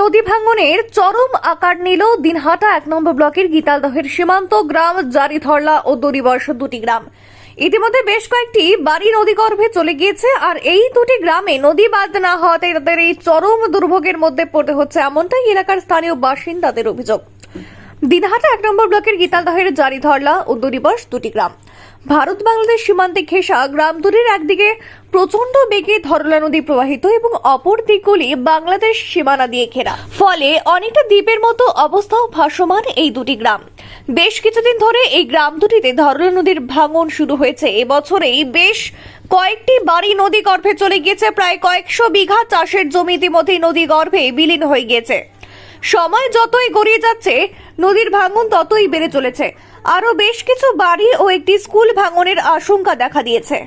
নদী ভাঙনের চরম আকার নিল দিনহাটা এক নম্বর ব্লকের গীতালদহের সীমান্ত গ্রাম জারিধরলা ও দরিবর্ষ দুটি গ্রাম। ইতিমধ্যে বেশ কয়েকটি বাড়ি নদীগর্ভে চলে গিয়েছে আর এই দুটি গ্রামে নদী বাদ না হওয়াতে তাদের এই চরম দুর্ভোগের মধ্যে পড়তে হচ্ছে এমনটাই এলাকার স্থানীয় বাসিন্দাদের অভিযোগ। দিনহাটা এক নম্বর ব্লকের গীতালদহের জারিধরলা ও দরিবর্ষ দুটি গ্রাম। ভারত বাংলাদেশ সীমান্তে ঘেঁষা গ্রাম দুটির একদিকে প্রচণ্ড বেগে ধরলা নদী প্রবাহিত এবং অপর দিকগুলি বাংলাদেশ সীমানা দিয়ে ঘেরা। ফলে অনেকটা দ্বীপের মতো অবস্থাও ভাসমান এই দুটি গ্রাম। বেশ কিছুদিন ধরে এই গ্রাম দুটিতে ধরলা নদীর ভাঙন শুরু হয়েছে। এবছরেই বেশ কয়েকটি বাড়ি নদী গর্ভে চলে গিয়েছে। প্রায় কয়েকশো বিঘা চাষের জমি ইতিমধ্যেই নদী গর্ভে বিলীন হয়ে গিয়েছে। সময় যতই গড়িয়ে যাচ্ছে নদীর ভাঙন ততই বেড়ে চলেছে। আরও বেশ কিছু বাড়ি ও একটি স্কুল ভাঙনের আশঙ্কা দেখা দিয়েছে।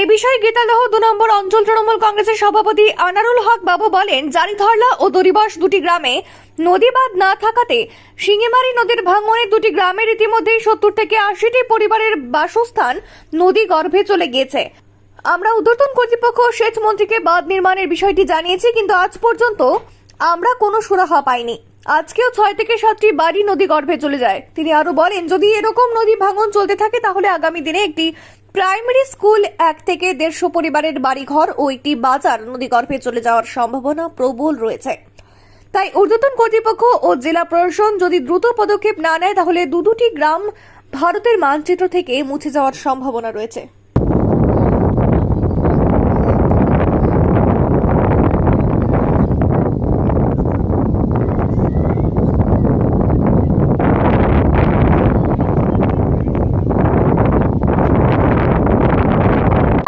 এ বিষয়ে গীতালহ দু নম্বর অঞ্চল তৃণমূল কংগ্রেসের সভাপতি আনারুল হক বাবু বলেন, জারিধরলা ও দরিবাস দুটি গ্রামে নদী বাঁধ না থাকাতে শিঙিমারি নদীর ভাঙনে দুটি গ্রামের ইতিমধ্যেই সত্তর থেকে আশিটি পরিবারের বাসস্থান নদী গর্ভে চলে গিয়েছে। আমরা উদ্বোধন কর্তৃপক্ষ সেচ মন্ত্রীকে বাঁধ নির্মাণের বিষয়টি জানিয়েছি, কিন্তু আজ পর্যন্ত আমরা কোনো সুরাহা পাইনি। আজকেও ছয় থেকে সাতটি বাড়ি নদী গর্ভে চলে যায়। তিনি আরও বলেন, যদি এরকম নদী ভাঙন চলতে থাকে, তাহলে আগামী দিনে একটি প্রাইমারি স্কুল, এক থেকে দেড়শো পরিবারের বাড়িঘর ও একটি বাজার নদী গর্ভে চলে যাওয়ার সম্ভাবনা প্রবল রয়েছে। তাই ঊর্ধ্বতন কর্তৃপক্ষ ও জেলা প্রশাসন যদি দ্রুত পদক্ষেপ না নেয়, তাহলে দু দুটি গ্রাম ভারতের মানচিত্র থেকে মুছে যাওয়ার সম্ভাবনা রয়েছে।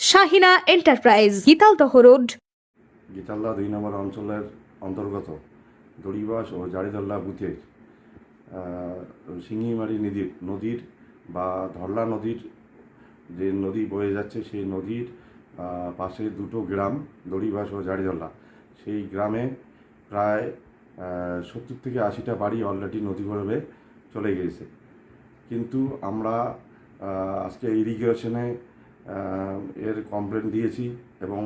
Shahina enterprise Gitaldaha road. গীতাল্লা দুই নম্বর অঞ্চলের অন্তর্গত দড়িবাস ও জারিদল্লা বুথে আহ, শিঙিমারি নদীর নদীর বা ধরলা নদীর যে নদী বয়ে যাচ্ছে সেই নদীর পাশে দুটো গ্রাম দড়িবাস ও জারিদল্লা সেই গ্রামে প্রায় সত্তর থেকে আশিটা বাড়ি অলরেডি নদী গর্ভে চলে গিয়েছে। কিন্তু আমরা আজকে ইরিগেশনে এর কমপ্লেন দিয়েছি এবং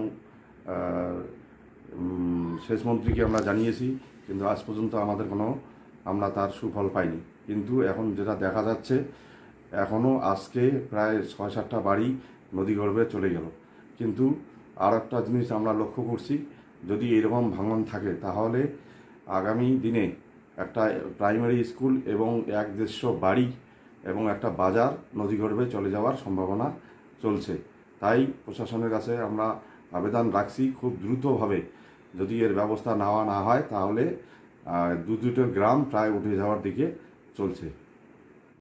সেচ মন্ত্রীকে আমরা জানিয়েছি, কিন্তু আজ পর্যন্ত আমাদের কোনো আমরা তার সুফল পাইনি। কিন্তু এখন যেটা দেখা যাচ্ছে এখনও আজকে প্রায় ছয় সাতটা বাড়ি নদীগর্ভে চলে গেল। কিন্তু আর একটা জিনিস আমরা লক্ষ্য করছি, যদি এরকম ভাঙন থাকে, তাহলে আগামী দিনে একটা প্রাইমারি স্কুল এবং এক দেড়শো বাড়ি এবং একটা বাজার নদীগর্ভে চলে যাওয়ার সম্ভাবনা চলছে। তাই প্রশাসনের কাছে আমরা আবেদন রাখছি খুব দ্রুতভাবে। যদি এর ব্যবস্থা নেওয়া না হয়, তাহলে দু দুটো গ্রাম প্রায় উঠে যাওয়ার দিকে চলছে।